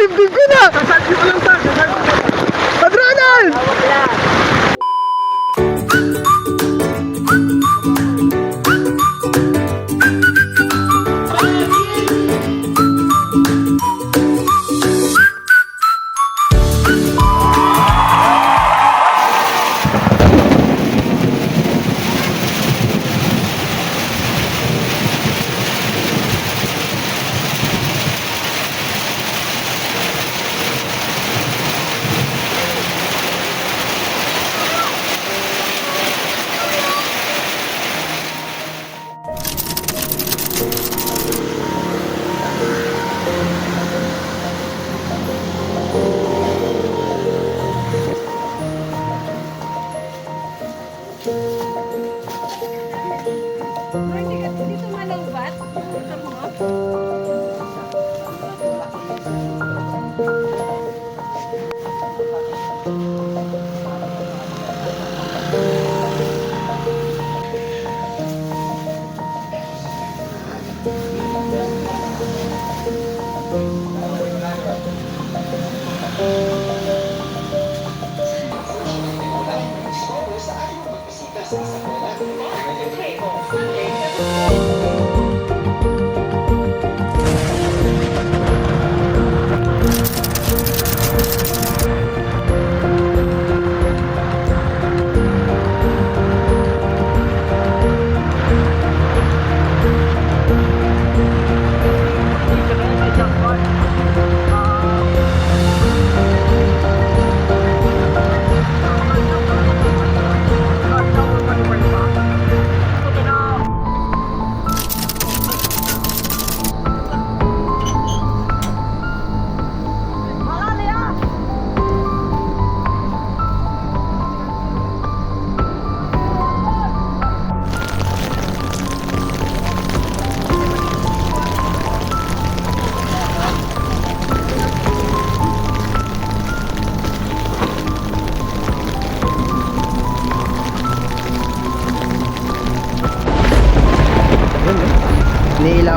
dibdib ko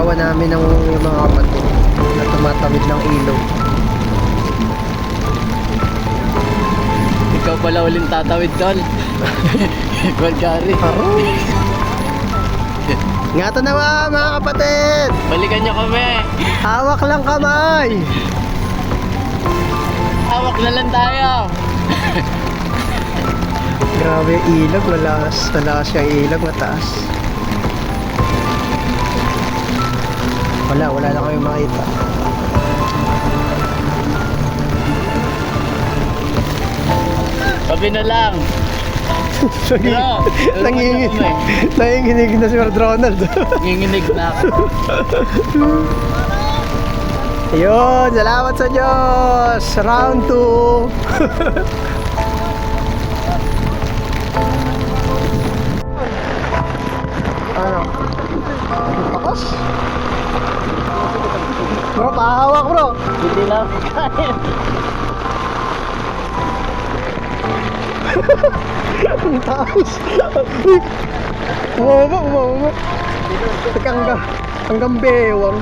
Niilawan namin ng mga kapatid na tumatawid ng ilog. Ikaw pala uling tatawid doon. Ikaw Gary. Ingatan na ba mga kapatid? Balikan niyo kami. Hawak lang kamay! Hawak na lang tayo. Grabe ilog, malakas. Malakas yung ilog, mataas. Wala, wala na kami makita. Sabi na lang. Nanginginig, nanginginig na si Lord Ronald. Nginginig na ako. Ayun, salamat sa Diyos! Round 2! Ang taas! Umama, umama! Teka, hanggang, hanggang bewang.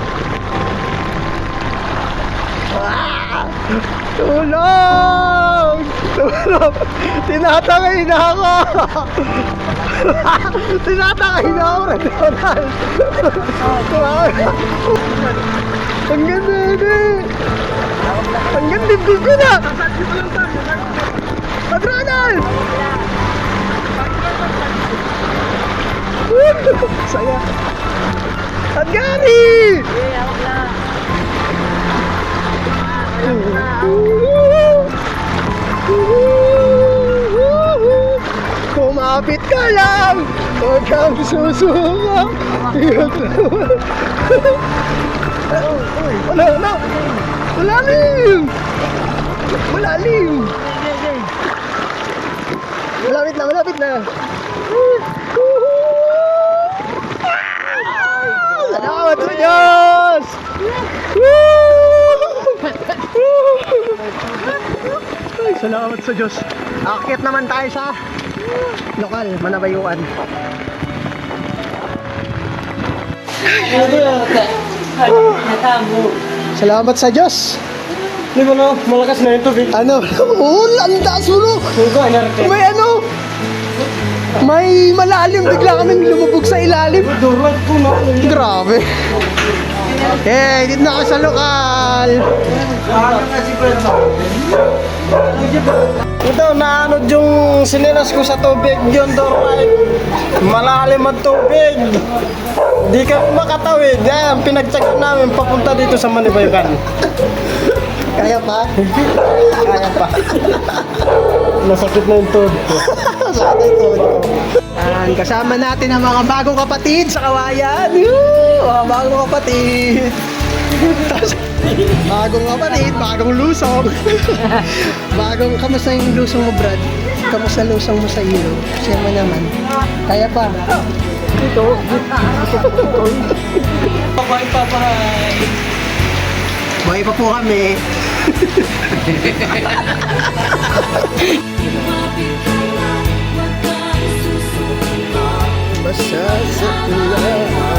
Ah! Tulong! Tulong! Tinatangay na ako! Tinatangay na ako, Red Donald! Ang ganda na! Ang ganda ko na! Sasalti ko lang pa. Red Ronald! Saya! At Gary! Kumapit ka lang! Huwag kang susuka! Wala na! Malalim! Malalim! Malapit na, malapit na! Salamat sa Diyos! Ay, salamat sa Diyos. Akit naman tayo sa lokal, Manabayuan. Salamat sa Diyos. Di ba no? Malakas na yung tubig. Ano? Oo, ang taas mo no. May ano? May malalim. Bigla kaming lumubog sa ilalim. Durot ko na. Grabe. Eh, dito na ako sa lokal. Ito, naanod yung sinilas ko sa tubig yun right. Malalim ang tubig. Di kami makatawid. Yan, pinagtsagan namin papunta dito sa Manibayukan. Kaya pa? Kaya pa. Nasakit na yung tuhod ko. Sana ito. Yan, kasama natin ang mga bagong kapatid sa kawayan. Woo! Mga bagong kapatid. Bagong kapatid, bagong lusong. bagong, kamusta yung lusong mo, Brad? Kamusta lusong mo sa ilo? Siya mo naman. Kaya pa? Bye pa Buhay pa po kami. Basta sa